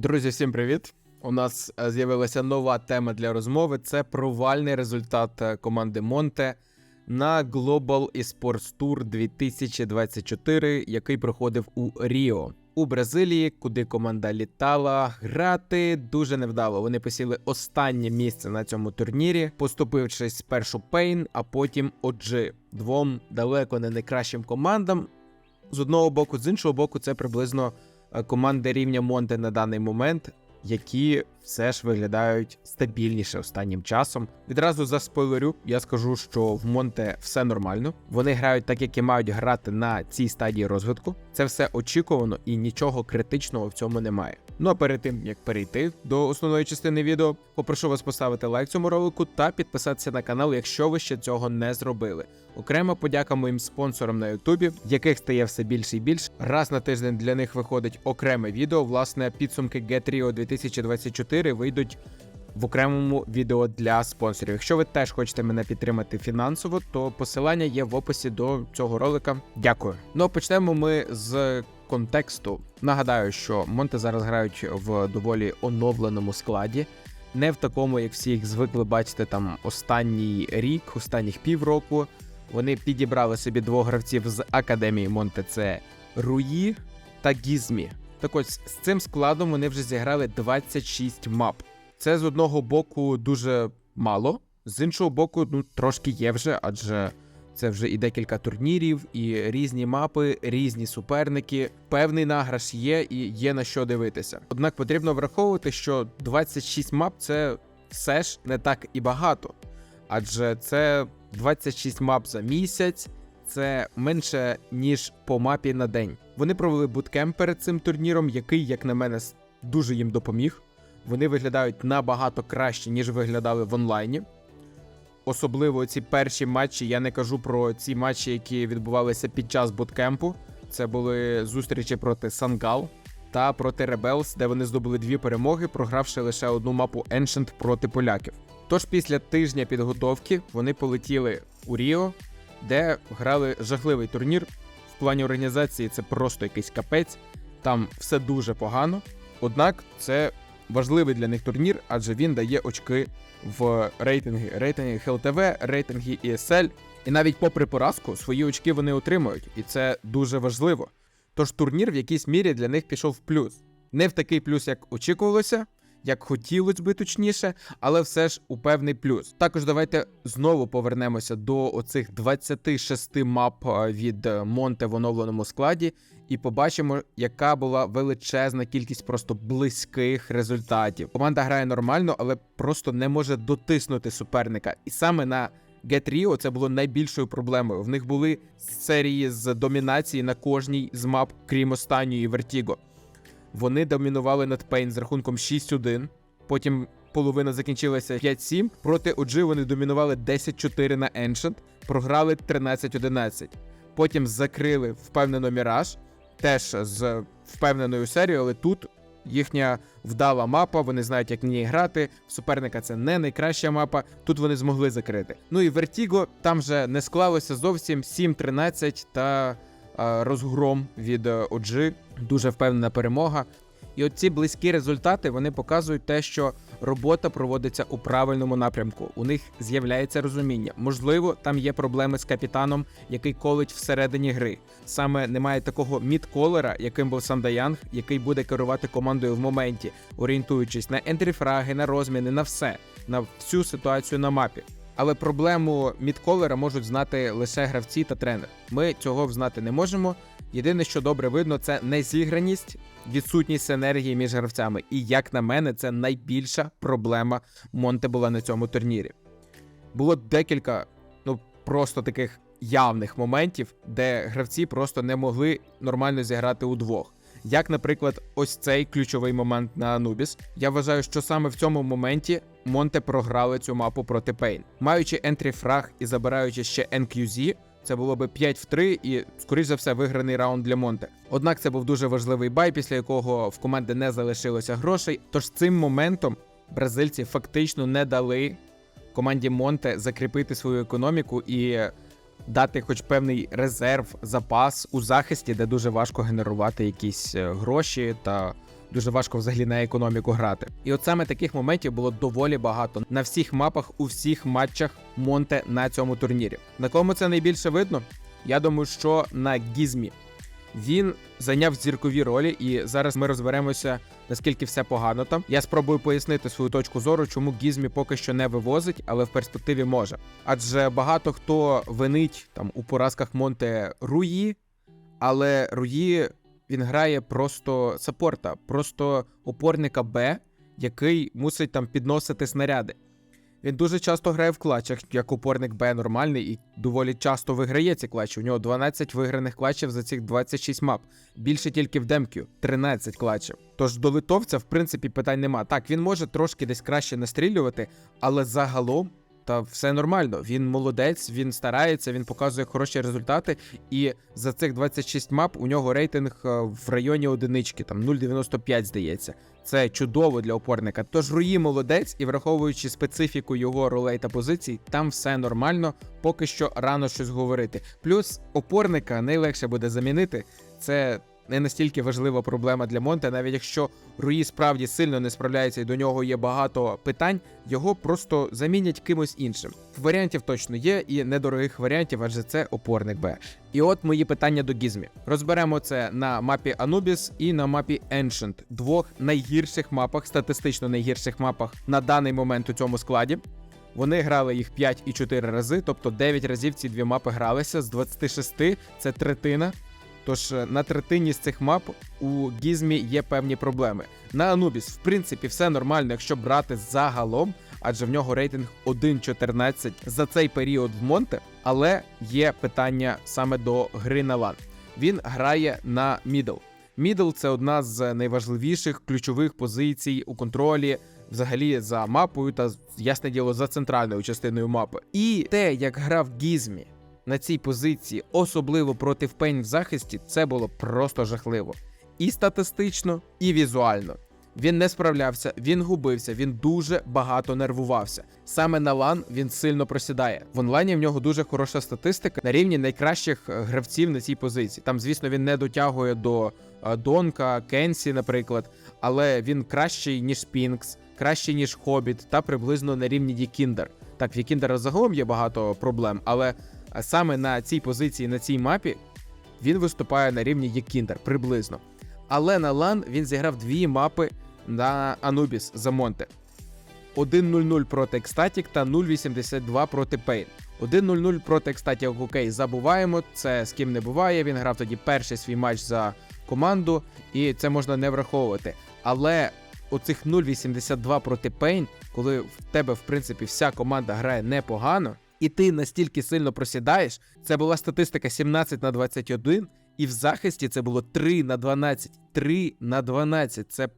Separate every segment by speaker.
Speaker 1: Друзі, всім привіт! У нас е, з'явилася нова тема для розмови. Це провальний результат е, команди Монте на Global Esports Tour 2024, який проходив у Ріо у Бразилії, куди команда літала грати дуже невдало. Вони посіли останнє місце на цьому турнірі, поступившись спершу Пейн, а потім OG. двом далеко не найкращим командам. З одного боку, з іншого боку, це приблизно команди рівня Монте на даний момент, які все ж виглядають стабільніше останнім часом. Відразу за спойлерю я скажу, що в Монте все нормально. Вони грають так, як і мають грати на цій стадії розвитку. Це все очікувано і нічого критичного в цьому немає. Ну а перед тим як перейти до основної частини відео, попрошу вас поставити лайк цьому ролику та підписатися на канал, якщо ви ще цього не зробили. Окремо подяка моїм спонсорам на Ютубі, яких стає все більше і більше. Раз на тиждень для них виходить окреме відео. Власне, підсумки Get Rio 2024 вийдуть в окремому відео для спонсорів. Якщо ви теж хочете мене підтримати фінансово, то посилання є в описі до цього ролика. Дякую. Ну а почнемо ми з контексту. Нагадаю, що Монте зараз грають в доволі оновленому складі. Не в такому, як всі їх звикли бачити там останній рік, останніх півроку. Вони підібрали собі двох гравців з академії Монте. Це Руї та Гізмі. Так ось з цим складом вони вже зіграли 26 мап. Це з одного боку дуже мало, з іншого боку, ну трошки є вже, адже це вже і декілька турнірів, і різні мапи, різні суперники. Певний награш є і є на що дивитися. Однак потрібно враховувати, що 26 мап це все ж не так і багато, адже це 26 мап за місяць. Це менше ніж по мапі на день. Вони провели буткемп перед цим турніром, який, як на мене, дуже їм допоміг. Вони виглядають набагато краще, ніж виглядали в онлайні. Особливо ці перші матчі. Я не кажу про ці матчі, які відбувалися під час буткемпу. Це були зустрічі проти Сангал та проти Rebels, де вони здобули дві перемоги, програвши лише одну мапу Ancient проти поляків. Тож після тижня підготовки вони полетіли у Ріо, де грали жахливий турнір. В плані організації це просто якийсь капець. Там все дуже погано. Однак це важливий для них турнір, адже він дає очки в рейтинги, рейтинги ХЛТВ, рейтинги ESL. І навіть попри поразку, свої очки вони отримують, і це дуже важливо. Тож турнір в якійсь мірі для них пішов в плюс. Не в такий плюс, як очікувалося, як хотілося би точніше, але все ж у певний плюс. Також давайте знову повернемося до оцих 26 мап від е, Монте в оновленому складі, і побачимо, яка була величезна кількість просто близьких результатів. Команда грає нормально, але просто не може дотиснути суперника. І саме на Get Rio це було найбільшою проблемою. В них були серії з домінації на кожній з мап, крім останньої Vertigo. Вони домінували над Pain з рахунком 6-1. Потім половина закінчилася 5-7. Проти OG вони домінували 10-4 на Ancient, програли 13-11. Потім закрили впевнено Міраж, теж з впевненою серією, але тут їхня вдала мапа, вони знають, як в ній грати. Суперника це не найкраща мапа. Тут вони змогли закрити. Ну і Vertigo там вже не склалося зовсім 7-13 та е, розгром від е, OG. Дуже впевнена перемога. І от ці близькі результати вони показують те, що робота проводиться у правильному напрямку. У них з'являється розуміння. Можливо, там є проблеми з капітаном, який колить всередині гри. Саме немає такого мідколера, яким був Сандаянг, який буде керувати командою в моменті, орієнтуючись на ентріфраги, на розміни, на все, на всю ситуацію на мапі. Але проблему мідколера можуть знати лише гравці та тренер. Ми цього взнати не можемо. Єдине, що добре видно, це незіграність, відсутність енергії між гравцями. І як на мене, це найбільша проблема Монте була на цьому турнірі. Було декілька, ну просто таких явних моментів, де гравці просто не могли нормально зіграти удвох. Як, наприклад, ось цей ключовий момент на Анубіс. Я вважаю, що саме в цьому моменті Монте програли цю мапу проти Пейн. Маючи ентрі фраг і забираючи ще NQZ, це було би 5 в 3 і, скоріш за все, виграний раунд для Монте. Однак це був дуже важливий бай, після якого в команди не залишилося грошей. Тож цим моментом бразильці фактично не дали команді Монте закріпити свою економіку і дати хоч певний резерв, запас у захисті, де дуже важко генерувати якісь е, гроші та дуже важко взагалі на економіку грати. І от саме таких моментів було доволі багато на всіх мапах у всіх матчах Монте на цьому турнірі. На кому це найбільше видно? Я думаю, що на Гізмі. Він зайняв зіркові ролі, і зараз ми розберемося, наскільки все погано там. Я спробую пояснити свою точку зору, чому Гізмі поки що не вивозить, але в перспективі може. Адже багато хто винить там у поразках Монте Руї, але Руї він грає просто саппорта, просто опорника Б, який мусить там підносити снаряди. Він дуже часто грає в клатчах, як опорник Б нормальний, і доволі часто виграє ці клатчі. У нього 12 виграних клатчів за цих 26 мап. Більше тільки в Демкю 13 клатчів. Тож до литовця, в принципі, питань нема. Так, він може трошки десь краще настрілювати, але загалом. Та все нормально. Він молодець, він старається, він показує хороші результати. І за цих 26 мап у нього рейтинг е, в районі одинички, там 0,95 здається. Це чудово для опорника. Тож Руї молодець, і враховуючи специфіку його ролей та позицій, там все нормально, поки що рано щось говорити. Плюс опорника найлегше буде замінити. Це не настільки важлива проблема для Монте, навіть якщо Руї справді сильно не справляється і до нього є багато питань, його просто замінять кимось іншим. Варіантів точно є, і недорогих варіантів, адже це опорник Б. І от мої питання до Гізмі. Розберемо це на мапі Anubis і на мапі Ancient, двох найгірших мапах, статистично найгірших мапах на даний момент у цьому складі. Вони грали їх 5 і 4 рази, тобто 9 разів ці дві мапи гралися з 26, це третина. Тож е, на третині з цих мап у Гізмі є певні проблеми. На Anubis, в принципі, все нормально, якщо брати загалом, адже в нього рейтинг 1.14 за цей період в Монте, але є питання саме до гри на лан. Він грає на мідл. Мідл це одна з найважливіших ключових позицій у контролі. Взагалі за мапою та ясне діло за центральною частиною мапи. І те, як грав Гізмі на цій позиції, особливо проти Впень в захисті, це було просто жахливо. І статистично, і візуально. Він не справлявся, він губився, він дуже багато нервувався. Саме на лан він сильно просідає. В онлайні в нього дуже хороша статистика на рівні найкращих е, гравців на цій позиції. Там, звісно, він не дотягує до е, Донка, Кенсі, наприклад, але він кращий ніж Спінкс, кращий ніж Хобіт та приблизно на рівні Дікіндер. Так, в Дікіндера загалом є багато проблем, але а саме на цій позиції, на цій мапі, він виступає на рівні Єкіндер приблизно. Але на лан він зіграв дві мапи на Anubis за Монте. 1-0-0 проти Ecstatic та 0-82 проти Pain. 1-0-0 проти Ecstatic, окей, забуваємо, це з ким не буває. Він грав тоді перший свій матч за команду, і це можна не враховувати. Але оцих 0-82 проти Pain, коли в тебе, в принципі, вся команда грає непогано і ти настільки сильно просідаєш. Це була статистика 17 на 21, і в захисті це було 3 на 12. 3 на 12. Це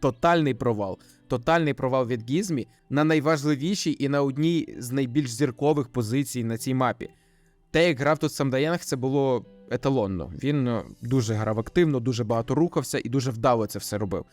Speaker 1: тотальний провал. Тотальний провал від Гізмі на найважливішій і на одній з найбільш зіркових позицій на цій мапі. Те, як грав тут Самдаянг, це було еталонно. Він е, дуже грав активно, дуже багато рухався і дуже вдало це все робив.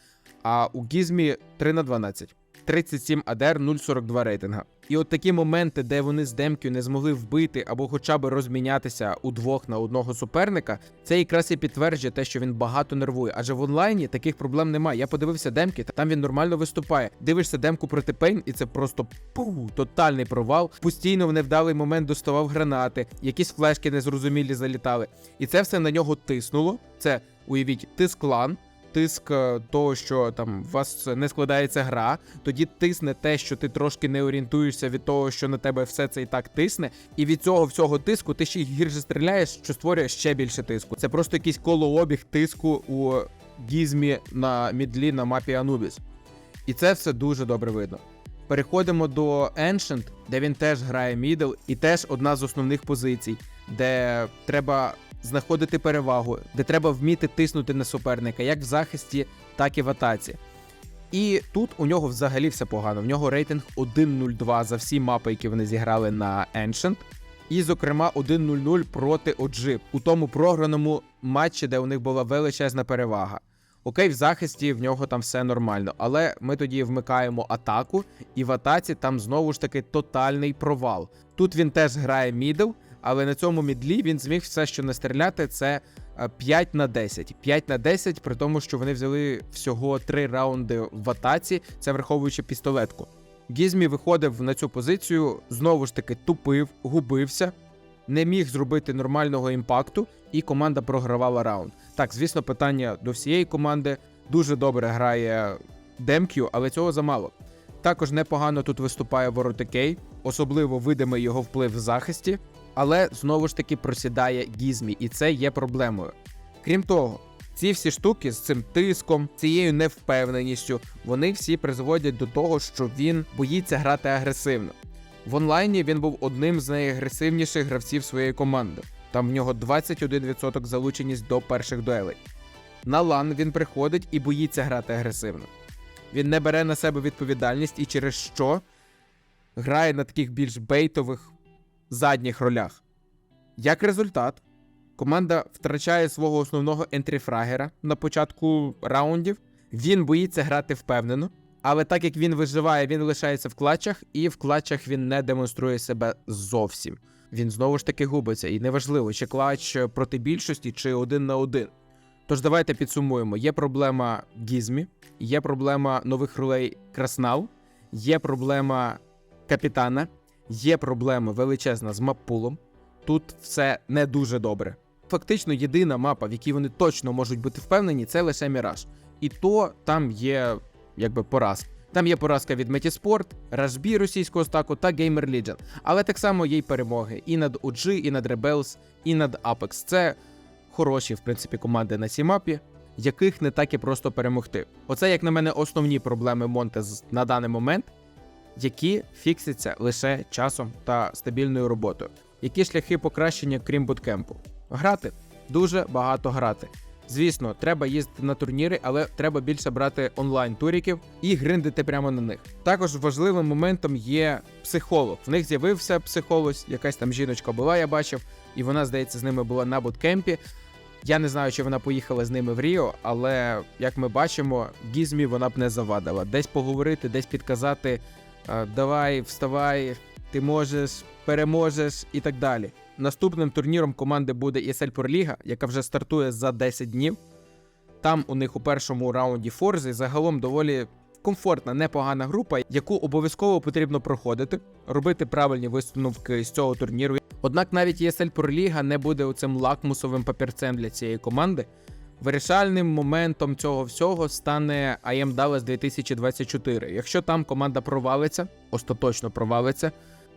Speaker 1: А у Гізмі 3 на 12. 37 АДР 0,42 рейтинга. І от такі моменти, де вони з Демкю не змогли вбити або хоча б розмінятися удвох на одного суперника, це якраз і підтверджує те, що він багато нервує. Адже в онлайні таких проблем немає. Я подивився демки, там він нормально виступає. Дивишся демку проти Пейн, і це просто пу, тотальний провал. Постійно в невдалий момент доставав гранати, якісь флешки незрозумілі залітали. І це все на нього тиснуло. Це уявіть, тиск лан тиск е, того, що там у вас не складається гра, тоді тисне те, що ти трошки не орієнтуєшся від того, що на тебе все це і так тисне, і від цього всього тиску ти ще гірше стріляєш, що створює ще більше тиску. Це просто якийсь колообіг тиску у гізмі на мідлі на мапі Anubis. І це все дуже добре видно. Переходимо до Ancient, де він теж грає мідл, і теж одна з основних позицій, де треба знаходити перевагу, де треба вміти тиснути на суперника, як в захисті, так і в атаці. І тут у нього взагалі все погано. В нього рейтинг 1.02 за всі мапи, які вони зіграли на Ancient. І, зокрема, 1-0-0 проти OG у тому програному матчі, де у них була величезна перевага. Окей, в захисті в нього там все нормально, але ми тоді вмикаємо атаку, і в атаці там знову ж таки тотальний провал. Тут він теж грає мідл, але на цьому мідлі він зміг все, що не стріляти, це е, 5 на 10. 5 на 10, при тому, що вони взяли всього 3 раунди в атаці, це враховуючи пістолетку. Гізмі виходив на цю позицію, знову ж таки тупив, губився, не міг зробити нормального імпакту, і команда програвала раунд. Так, звісно, питання до всієї команди. Дуже добре грає Демкю, але цього замало. Також непогано тут виступає Воротикей, особливо видимий його вплив в захисті, але знову ж таки просідає Гізмі, і це є проблемою. Крім того, ці всі штуки з цим тиском, цією невпевненістю, вони всі призводять до того, що він боїться грати агресивно. В онлайні він був одним з найагресивніших гравців своєї команди. Там в нього 21% залученість до перших дуелей. На лан він приходить і боїться грати агресивно. Він не бере на себе відповідальність і через що грає на таких більш бейтових задніх ролях. Як результат, команда втрачає свого основного ентріфрагера на початку раундів. Він боїться грати впевнено, але так як він виживає, він лишається в клатчах, і в клатчах він не демонструє себе зовсім. Він знову ж таки губиться, і неважливо, чи клач проти більшості, чи один на один. Тож давайте підсумуємо: є проблема Гізмі, є проблема нових ролей Краснал, є проблема капітана, є проблема величезна з маппулом. Тут все не дуже добре. Фактично, єдина мапа, в якій вони точно можуть бути впевнені, це лише Міраж. І то там є якби поразка. Там є поразка від Metisport, Rashbi російського стаку та Gamer Legion. Але так само є й перемоги і над OG, і над Rebels, і над Apex. Це хороші, в принципі, команди на цій мапі, яких не так і просто перемогти. Оце, як на мене, основні проблеми Монте на даний момент, які фіксяться лише часом та стабільною роботою. Які шляхи покращення, крім буткемпу? Грати дуже багато грати. Звісно, треба їздити на турніри, але треба більше брати онлайн туріків і гриндити прямо на них. Також важливим моментом є психолог. В них з'явився психолог, якась там жіночка була, я бачив, і вона, здається, з ними була на буткемпі. Я не знаю, чи вона поїхала з ними в Ріо, але як ми бачимо, Гізмі вона б не завадила. Десь поговорити, десь підказати: давай, вставай, ти можеш, переможеш і так далі. Наступним турніром команди буде ESL Pro Ліга, яка вже стартує за 10 днів. Там у них у першому раунді Форзи загалом доволі комфортна, непогана група, яку обов'язково потрібно проходити, робити правильні висновки з цього турніру. Однак навіть ESL Pro Ліга не буде оцим лакмусовим папірцем для цієї команди. Вирішальним моментом цього всього стане IM Dallas 2024. Якщо там команда провалиться, остаточно провалиться.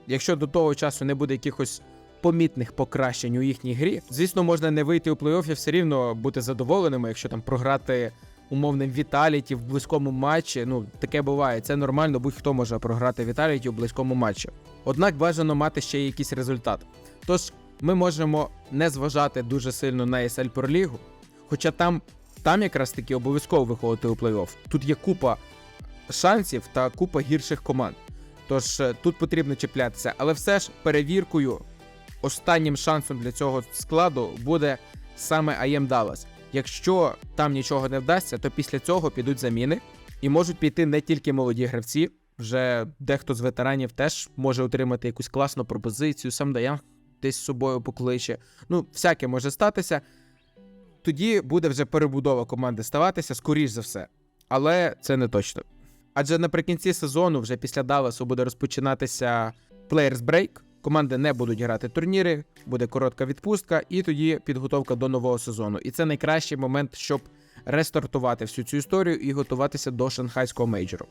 Speaker 1: Якщо до того часу не буде якихось помітних покращень у їхній грі, звісно, можна не вийти у плей-офф і все рівно бути задоволеними, якщо там програти умовним Віталіті в близькому матчі. Ну таке буває, це нормально, будь-хто може програти Віталіті у близькому матчі. Однак бажано мати ще якийсь результат. Тож ми можемо не зважати дуже сильно на ESL Pro хоча там, там якраз таки обов'язково виходити у плей-офф. Тут є купа шансів та купа гірших команд. Тож е, тут потрібно чіплятися, але все ж перевіркою, останнім шансом для цього складу буде саме IM Dallas. Якщо там нічого не вдасться, то після цього підуть заміни і можуть піти не тільки молоді гравці. Вже дехто з ветеранів теж може отримати якусь класну пропозицію, сам Даян десь з собою покличе. Ну, всяке може статися. Тоді буде вже перебудова команди ставатися, скоріш за все. Але це не точно. Адже наприкінці сезону, вже після Далласу, буде розпочинатися Players Break. Команди не будуть грати турніри, буде коротка відпустка, і тоді підготовка до нового сезону. І це найкращий момент, щоб рестартувати всю цю історію і готуватися до шанхайського мейджору.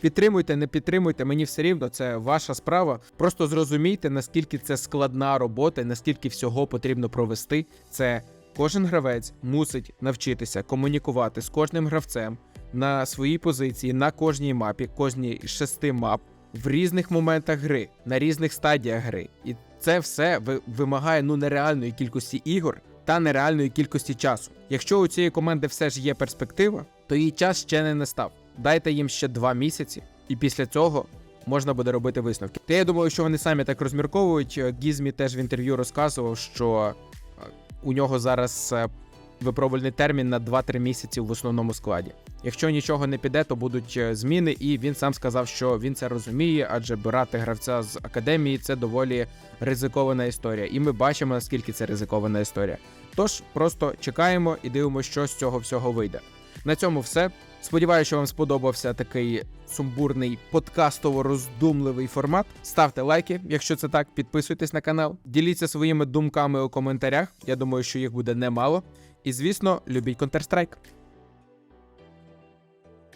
Speaker 1: Підтримуйте, не підтримуйте, мені все рівно, це ваша справа. Просто зрозумійте, наскільки це складна робота, наскільки всього потрібно провести. Це кожен гравець мусить навчитися комунікувати з кожним гравцем на своїй позиції, на кожній мапі, кожній з шести мап, в різних моментах гри, на різних стадіях гри. І це все ви- вимагає ну нереальної кількості ігор та нереальної кількості часу. Якщо у цієї команди все ж є перспектива, то її час ще не настав. Дайте їм ще два місяці, і після цього можна буде робити висновки. Та я думаю, що вони самі так розмірковують. Гізмі теж в інтерв'ю розказував, що у нього зараз е, випробувальний термін на 2-3 місяці в основному складі. Якщо нічого не піде, то будуть е, зміни, і він сам сказав, що він це розуміє, адже брати гравця з академії це доволі ризикована історія. І ми бачимо, наскільки це ризикована історія. Тож просто чекаємо і дивимося, що з цього всього вийде. На цьому все. Сподіваюся, що вам сподобався такий сумбурний подкастово-роздумливий формат. Ставте лайки, якщо це так, підписуйтесь на канал, діліться своїми думками у коментарях. Я думаю, що їх буде немало. І звісно, любіть Counter-Strike.